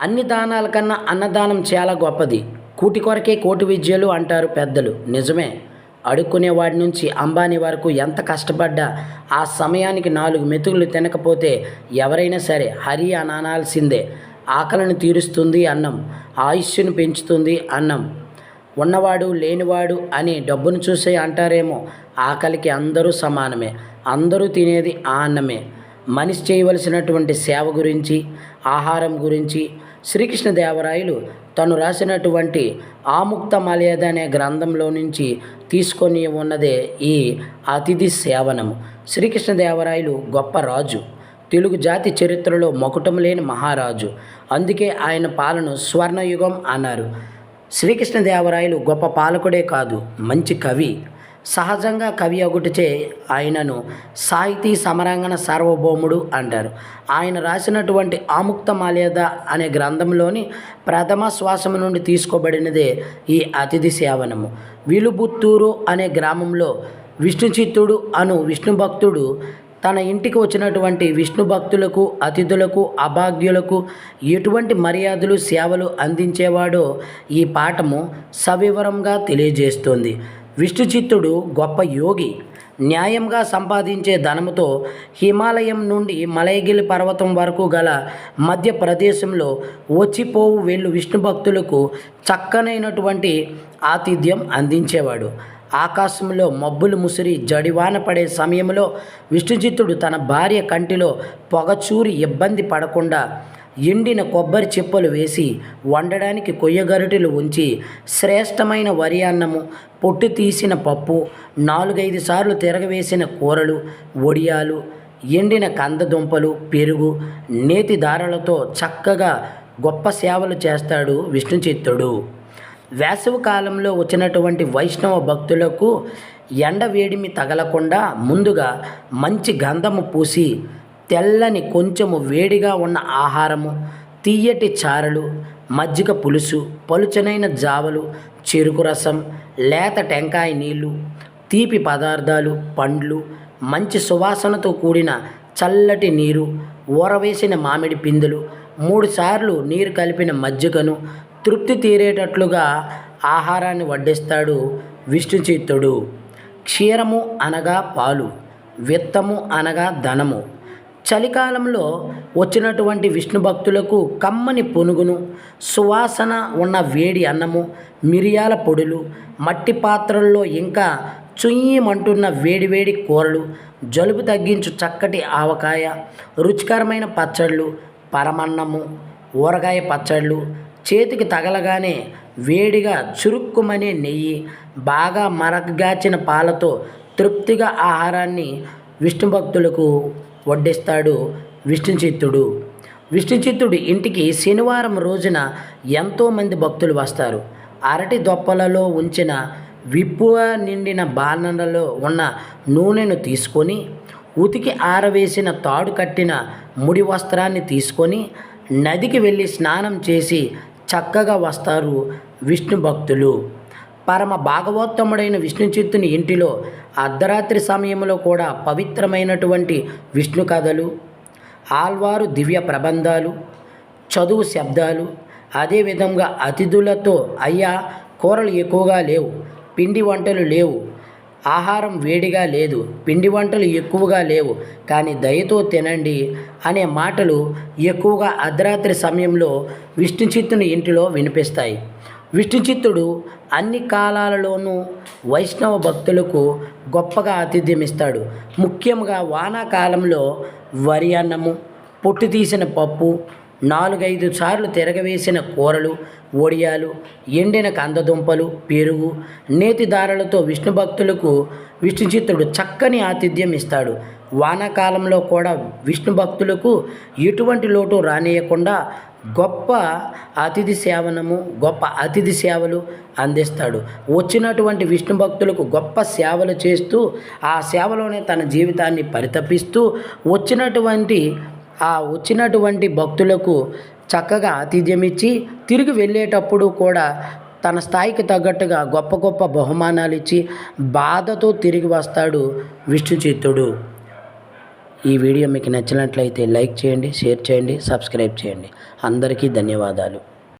అన్ని దానాల కన్నా అన్నదానం చాలా గొప్పది. కూటి కొరకే కోటి విద్యలు అంటారు పెద్దలు. నిజమే. అడుక్కునే వాడి నుంచి అంబానీ వరకు ఎంత కష్టపడ్డా ఆ సమయానికి నాలుగు మెతుకులు తినకపోతే ఎవరైనా సరే హరి అని అనాల్సిందే. ఆకలిని తీరుస్తుంది అన్నం ఆయుష్ను పెంచుతుంది అన్నం. ఉన్నవాడు లేనివాడు అని డబ్బును చూసే అంటారేమో. ఆకలికి అందరూ సమానమే. అందరూ తినేది ఆ అన్నమే. మనిషి చేయవలసినటువంటి సేవ గురించి ఆహారం గురించి శ్రీకృష్ణదేవరాయలు తను రాసినటువంటి ఆముక్త మలయద అనే గ్రంథంలో నుంచి తీసుకొని ఉన్నదే ఈ అతిథి సేవనము. శ్రీకృష్ణదేవరాయలు గొప్ప రాజు. తెలుగు జాతి చరిత్రలో మొకటం లేని మహారాజు. అందుకే ఆయన పాలన స్వర్ణయుగం అన్నారు. శ్రీకృష్ణదేవరాయలు గొప్ప పాలకుడే కాదు మంచి కవి. సహజంగా కవి ఒకటిచే ఆయనను సాహితీ సమరాంగణ సార్వభౌముడు అంటారు. ఆయన రాసినటువంటి ఆముక్త మాల్యద అనే గ్రంథంలోని ప్రథమ శ్వాసం నుండి తీసుకోబడినదే ఈ అతిథి సేవనము. విలుబుత్తూరు అనే గ్రామంలో విష్ణుచిత్తుడు అను విష్ణు భక్తుడు తన ఇంటికి వచ్చినటువంటి విష్ణు భక్తులకు అతిథులకు అభాగ్యులకు ఎటువంటి మర్యాదలు సేవలు అందించేవాడో ఈ పాఠము సవివరంగా తెలియజేస్తుంది. విష్ణుచిత్తుడు గొప్ప యోగి. న్యాయంగా సంపాదించే ధనముతో హిమాలయం నుండి మలయగిరి పర్వతం వరకు గల మధ్యప్రదేశంలో వచ్చిపోవు వెళ్ళు విష్ణు భక్తులకు చక్కనైనటువంటి ఆతిథ్యం అందించేవాడు. ఆకాశంలో మబ్బులు ముసిరి జడివాన పడే సమయంలో విష్ణుచిత్తుడు తన భార్య కంటిలో పొగచూరి ఇబ్బంది పడకుండా ఎండిన కొబ్బరి చిప్పలు వేసి వండడానికి కొయ్యగరిటెలు ఉంచి శ్రేష్టమైన వరి అన్నము పొట్టు తీసిన పప్పు నాలుగైదు సార్లు తిరగవేసిన కూరలు వడియాలు ఎండిన కందదుంపలు పెరుగు నేతి దారాలతో చక్కగా గొప్ప సేవలు చేస్తాడు విష్ణుచిత్తుడు. వేసవి కాలంలో వచ్చినటువంటి వైష్ణవ భక్తులకు ఎండ వేడిమి తగలకుండా ముందుగా మంచి గంధము పూసి తెల్లని కొంచెము వేడిగా ఉన్న ఆహారము తీయటి చారలు మజ్జిగ పులుసు పలుచనైన జావలు చెరుకు రసం లేత టెంకాయ నీళ్ళు తీపి పదార్థాలు పండ్లు మంచి సువాసనతో కూడిన చల్లటి నీరు ఊరవేసిన మామిడి పిందులు మూడుసార్లు నీరు కలిపిన మజ్జిగను తృప్తి తీరేటట్లుగా ఆహారాన్ని వడ్డిస్తాడు విష్ణుచిత్తుడు క్షీరము అనగా పాలు విత్తము అనగా ధనము. చలికాలంలో వచ్చినటువంటి విష్ణు భక్తులకు కమ్మని పునుగును సువాసన ఉన్న వేడి అన్నము మిరియాల పొడులు మట్టి పాత్రల్లో ఇంకా చుయ్యమంటున్న వేడివేడి కూరలు జలుబు తగ్గించు చక్కటి ఆవకాయ రుచికరమైన పచ్చళ్ళు పరమన్నము ఊరగాయ పచ్చళ్ళు చేతికి తగలగానే వేడిగా చురుక్కుమనే నెయ్యి బాగా మరగగాచిన పాలతో తృప్తిగా ఆహారాన్ని విష్ణు భక్తులకు వడ్డిస్తాడు విష్ణుచిత్తుడు. విష్ణుచిత్తుడి ఇంటికి శనివారం రోజున ఎంతోమంది భక్తులు వస్తారు. అరటి దొప్పలలో ఉంచిన విప్పువ నిండిన బాణలలో ఉన్న నూనెను తీసుకొని ఉతికి ఆరవేసిన తాడు కట్టిన ముడి వస్త్రాన్ని తీసుకొని నదికి వెళ్ళి స్నానం చేసి చక్కగా వస్తారు విష్ణు భక్తులు పరమ భాగవోత్తముడైన విష్ణుచిత్తుని ఇంటిలో అర్ధరాత్రి సమయంలో కూడా పవిత్రమైనటువంటి విష్ణు కథలు ఆల్వారు దివ్య ప్రబంధాలు చదువు శబ్దాలు అదేవిధంగా అతిథులతో అయ్యా కూరలు ఎక్కువగా లేవు పిండి వంటలు లేవు ఆహారం వేడిగా లేదు పిండి వంటలు ఎక్కువగా లేవు కానీ దయతో తినండి అనే మాటలు ఎక్కువగా అర్ధరాత్రి సమయంలో విష్ణుచిత్తుని ఇంటిలో వినిపిస్తాయి. విష్ణుచిత్తుడు అన్ని కాలాలలోనూ వైష్ణవ భక్తులకు గొప్పగా ఆతిథ్యం ఇస్తాడు ముఖ్యంగా వానాకాలంలో వరి అన్నము పొట్టు తీసిన పప్పు నాలుగైదు సార్లు తిరగవేసిన కూరలు వడియాలు ఎండిన కందదుంపలు పెరుగు నేతి దారలతో విష్ణు భక్తులకు విష్ణుచిత్తుడు చక్కని ఆతిథ్యం ఇస్తాడు వానాకాలంలో కూడా విష్ణు భక్తులకు ఎటువంటి లోటు రానియకుండా గొప్ప అతిథి సేవనము గొప్ప అతిథి సేవలు అందిస్తాడు. వచ్చినటువంటి విష్ణు భక్తులకు గొప్ప సేవలు చేస్తూ ఆ సేవలోనే తన జీవితాన్ని పరితపిస్తూ వచ్చినటువంటి ఆ వచ్చినటువంటి భక్తులకు చక్కగా ఆతిథ్యం ఇచ్చి తిరిగి వెళ్ళేటప్పుడు కూడా తన స్థాయికి తగ్గట్టుగా గొప్ప గొప్ప బహుమానాలు ఇచ్చి బాధతో తిరిగి వస్తాడు విష్ణుచిత్తుడు. ఈ వీడియో మీకు నచ్చినట్లయితే లైక్ చేయండి షేర్ చేయండి సబ్స్క్రైబ్ చేయండి. అందరికీ ధన్యవాదాలు.